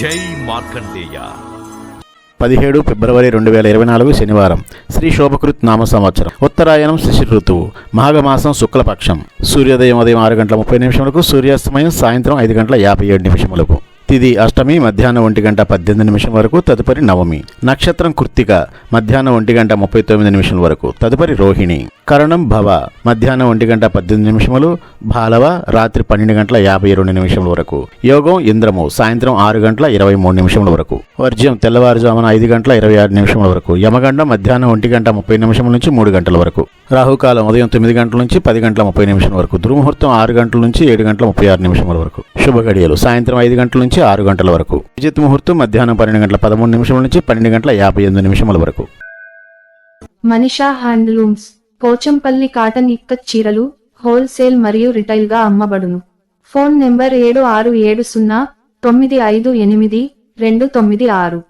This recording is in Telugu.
జై మార్కండేయ. పదిహేడు ఫిబ్రవరి రెండు వేల ఇరవై నాలుగు శనివారం శ్రీ శోభకృత్ నామ సంవత్సరం. ఉత్తరాయణం శిశిర ఋతువు మాఘమాసం శుక్లపక్షం. సూర్యోదయం ఉదయం ఆరు గంటల ముప్పై నిమిషములకు సూర్యాస్తమయం సాయంత్రం ఐదు గంటల యాభై ఏడు నిమిషములకు. తిది అష్టమి మధ్యాహ్నం ఒంటి గంట పద్దెనిమిది నిమిషం వరకు తదుపరి నవమి. నక్షత్రం కృత్తిక మధ్యాహ్నం ఒంటి గంట ముప్పై తొమ్మిది నిమిషం వరకు తదుపరి రోహిణి. కరణం భవ మధ్యాహ్నం ఒంటి గంట పద్దెనిమిది నిమిషములు భాలవ రాత్రి పన్నెండు గంటల యాభై రెండు నిమిషముల వరకు. యోగం ఇంద్రము సాయంత్రం ఆరు గంటల ఇరవై మూడు నిమిషముల వరకు. వర్జ్యం తెల్లవారుజామున ఐదు గంటల ఇరవై ఆరు నిమిషముల వరకు. యమగండం మధ్యాహ్నం ఒంటి గంట ముప్పై నిమిషముల నుంచి మూడు గంటల వరకు. రాహుకాలం ఉదయం తొమ్మిది గంటల నుంచి పది గంటల ముప్పై నిమిషం వరకు. దుర్ముహూర్తం ఆరు గంటల నుంచి ఏడు గంటల ముప్పై ఆరు నిమిషముల వరకు. శుభ గడియలు సాయంత్రం ఐదు గంటల నుంచి ఆరు గంటల వరకు. విజిత్ ముహూర్తం మధ్యాహ్నం పన్నెండు గంటల పదమూడు నిమిషం నుంచి పన్నెండు గంటల యాభై ఎనిమిది నిమిషముల వరకు. మనిషా హ్యాండ్లూమ్స్ పోచంపల్లి కాటన్ ఇక్కత్ చీరలు హోల్సేల్ మరియు రిటైల్గా అమ్మబడును. ఫోన్ నెంబర్ ఏడు ఆరు ఏడు సున్నా తొమ్మిది ఐదు ఎనిమిది రెండు తొమ్మిది ఆరు.